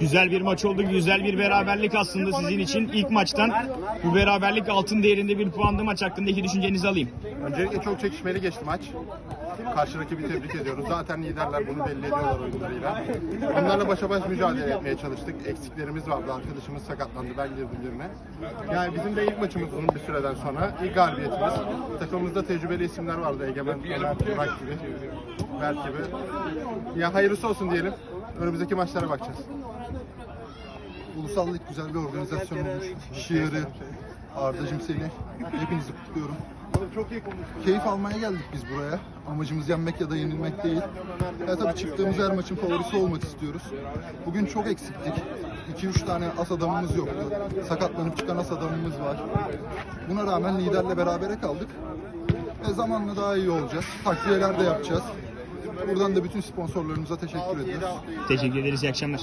Güzel bir maç oldu. Güzel bir beraberlik aslında sizin için. ilk maçtan bu beraberlik altın değerinde bir puanlı maç hakkında iki düşüncenizi alayım. Öncelikle çok çekişmeli geçti maç. Karşı rakibi tebrik ediyoruz. Zaten liderler bunu belli ediyorlar oyunlarıyla. Onlarla başa baş mücadele etmeye çalıştık. Eksiklerimiz vardı. Arkadaşımız sakatlandı. Ben girdim yerine. Yani bizim de ilk maçımız uzun bir süreden sonra. ilk galibiyetimiz. Takımımızda tecrübeli isimler vardı. Egemen, Burak gibi. Berk gibi. Ya hayırlısı olsun diyelim. Önümüzdeki maçlara bakacağız. Ulusal Lig güzel bir organizasyon olmuş. Şiarı, Arda'cım seni. Hepinizi kutluyorum. Keyif almaya geldik biz buraya. Amacımız yenmek ya da yenilmek değil. Ya tabii çıktığımız her maçın favorisi olmak istiyoruz. Bugün çok eksiktik. 2-3 tane as adamımız yoktu. Sakatlanıp çıkan as adamımız var. Buna rağmen liderle berabere kaldık. Ve zamanla daha iyi olacağız. Takviyeler de yapacağız. Buradan da bütün sponsorlarımıza teşekkür ediyoruz. Teşekkür ederiz. İyi akşamlar.